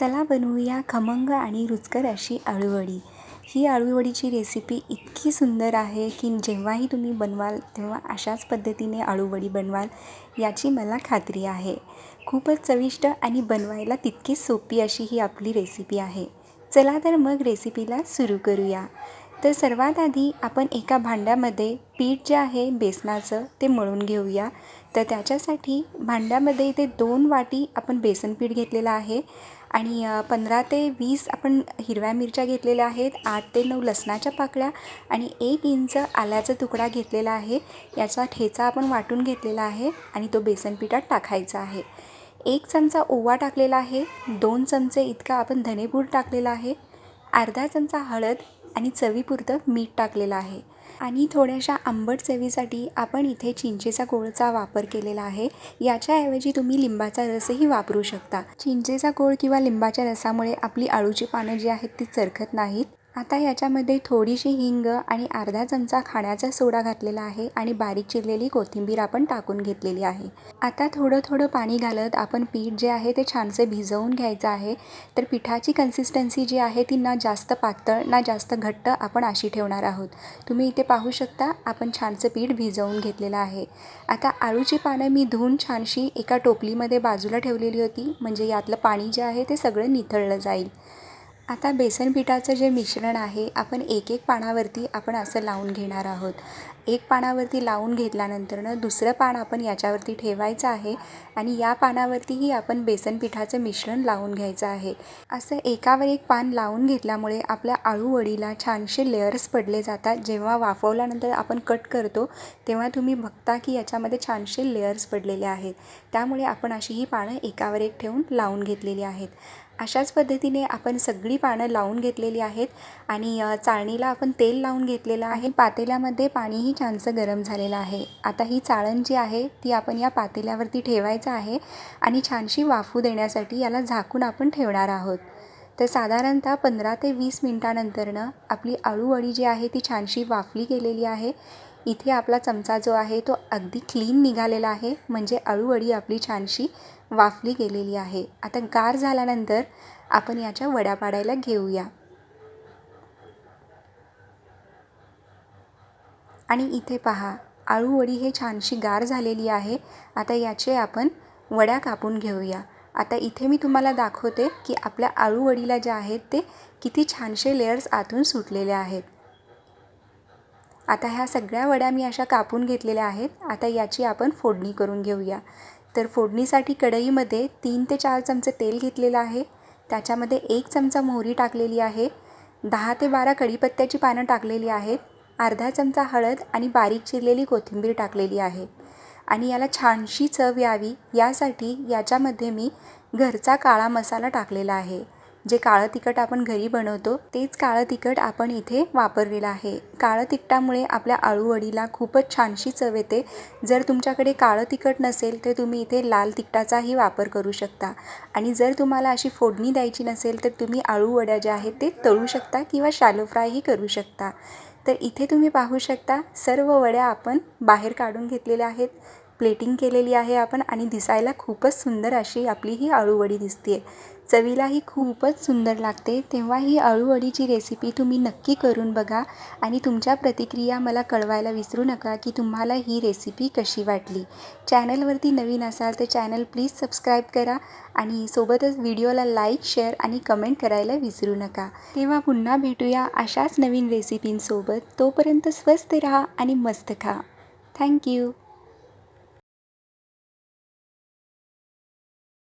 चला बनवूया खमंग आणि रुचकर अशी अळूवडी ही अळूवडीची रेसिपी इतकी सुंदर आहे की जेव्हाही तुम्ही बनवाल तेव्हा अशाच पद्धतीने अळूवडी बनवाल याची मला खात्री आहे. खूपच चविष्ट आणि बनवायला तितकी सोपी अशी ही आपली रेसिपी आहे. चला तर मग रेसिपीला सुरू करूया. तर सर्वात आधी आपण एका भांड्यामध्ये पीठ जे आहे बेसनाचं ते मळून घेऊया. तर त्याच्यासाठी भांड्यामध्ये इथे दोन वाटी आपण बेसन पीठ घेतलेलं आहे. आणि पंधरा ते वीस आपण हिरव्या मिरच्या घेतलेल्या आहेत आठ ते नऊ लसणाच्या पाकळ्या आणि एक इंच आल्याचा तुकडा घेतलेला आहे. याचा ठेचा आपण वाटून घेतलेला आहे आणि तो बेसन पिठात टाकायचा आहे. एक चमचा ओवा टाकलेला आहे दोन चमचे इतका आपण धनेपूड टाकलेला आहे अर्धा चमचा हळद आणि चवीपुरतं मीठ टाकलेलं आहे. आणि थोड्याशा आंबट चवीसाठी आपण इथे चिंचेचा गोळचा वापर केलेला आहे. याच्याऐवजी तुम्ही लिंबाचा रसही वापरू शकता. चिंचेचा गोळ किंवा लिंबाच्या रसामुळे आपली आळूची पानं जी आहेत ती चरखत नाहीत. आता याच्यामध्ये थोडीशी हिंग आणि अर्धा चमचा खाण्याचा सोडा घातलेला आहे आणि बारीक चिरलेली कोथिंबीर आपण टाकून घेतलेली आहे. आता थोडं थोडं पाणी घालत आपण पीठ जे आहे ते छानसे भिजवून घ्यायचं आहे. तर पिठाची कन्सिस्टन्सी जी आहे ती ना जास्त पातळ ना जास्त घट्ट आपण अशी ठेवणार आहोत. तुम्ही इथे पाहू शकता आपण छानसं पीठ भिजवून घेतलेलं आहे. आता आळूची पानं मी धुवून छानशी एका टोपलीमध्ये बाजूला ठेवलेली होती. म्हणजे यातलं पाणी जे आहे ते सगळं निथळलं जाईल. आता बेसन पिठाचं जे मिश्रण आहे आपण एक एक पानावरती आपण असं लावून घेणार आहोत. एक पानावरती लावून घेतल्यानंतरनं दुसरं पान आपण याच्यावरती ठेवायचं आहे आणि या पानावरतीही आपण बेसन पिठाचं मिश्रण लावून घ्यायचं आहे. असं एकावर एक पान लावून घेतल्यामुळे आपल्या आळूवडीला छानसे लेअर्स पडले जातात. जेव्हा वाफवल्यानंतर आपण कट करतो तेव्हा तुम्ही बघता की याच्यामध्ये छानसे लेअर्स पडलेले आहेत. त्यामुळे आपण अशी ही पानं एकावर एक ठेवून लावून घेतलेली आहेत. अशाच पद्धतीने आपण सगळी पानं लावून घेतलेली आहेत आणि चाळणीला आपण तेल लावून घेतलेलं आहे. पातेल्यामध्ये पाणीही छानसं गरम झालेलं आहे. आता ही चाळण जी आहे ती आपण या पातेल्यावरती ठेवायचं आहे आणि छानशी वाफू देण्यासाठी याला झाकून आपण ठेवणार आहोत. तर साधारणतः पंधरा ते वीस मिनटानंतरनं आपली अळूवडी जी आहे ती छानशी वाफली गेलेली आहे. इथे आपला चमचा जो आहे तो अगदी क्लीन निघालेला आहे. म्हणजे अळूवडी आपली छानशी वाफली गेलेली आहे. आता गार झाल्यानंतर आपण याच्या वड्या पाडायला घेऊया. आणि इथे पहा आळूवडी हे छानशी गार झालेली आहे. आता याचे आपण वड्या कापून घेऊया. आता इथे मी तुम्हाला दाखवते की आपल्या आळूवडीला जे आहेत ते किती छानसे लेयर्स आतून सुटलेले आहेत. आता ह्या सगळ्या वड्या मी अशा कापून घेतलेल्या आहेत. आता याची आपण फोडणी करून घेऊया. तर फोडणीसाठी कढईमध्ये तीन ते चार चमचे तेल घेतलेलं आहे. त्याच्यामध्ये एक चमचा मोहरी टाकलेली आहे. दहा ते बारा कढीपत्त्याची पानं टाकलेली आहेत. अर्धा चमचा हळद आणि बारीक चिरलेली कोथिंबीर टाकलेली आहे. आणि याला छानशी चव यावी यासाठी याच्यामध्ये मी घरचा काळा मसाला टाकलेला आहे. जे काळं तिखट आपण घरी बनवतो तेच काळं तिखट आपण इथे वापरलेलं आहे. काळं तिखटामुळे आपल्या आळूवडीला खूपच छानशी चव येते. जर तुमच्याकडे काळं तिखट नसेल तर तुम्ही इथे लाल तिखटाचाही वापर करू शकता. आणि जर तुम्हाला अशी फोडणी द्यायची नसेल तर तुम्ही आळूवड्या ज्या आहेत ते तळू शकता किंवा शॅलो फ्रायही करू शकता. तर इथे तुम्ही पाहू शकता सर्व वड्या आपण बाहेर काढून घेतलेल्या आहेत. प्लेटिंग केलेली आहे आपण आणि दिसायला खूपच सुंदर अशी आपली ही आळूवडी दिसते आहे चवीलाही खूपच सुंदर लागते. तेव्हा ही अळूवडीची रेसिपी तुम्ही नक्की करून बघा आणि तुमच्या प्रतिक्रिया मला कळवायला विसरू नका की तुम्हाला ही रेसिपी कशी वाटली. चॅनलवरती नवीन असाल तर चॅनल प्लीज सबस्क्राईब करा आणि सोबतच व्हिडिओला लाईक शेअर आणि कमेंट करायला विसरू नका. तेव्हा पुन्हा भेटूया अशाच नवीन रेसिपींसोबत तोपर्यंत स्वस्त राहा आणि मस्त खा. थँक्यू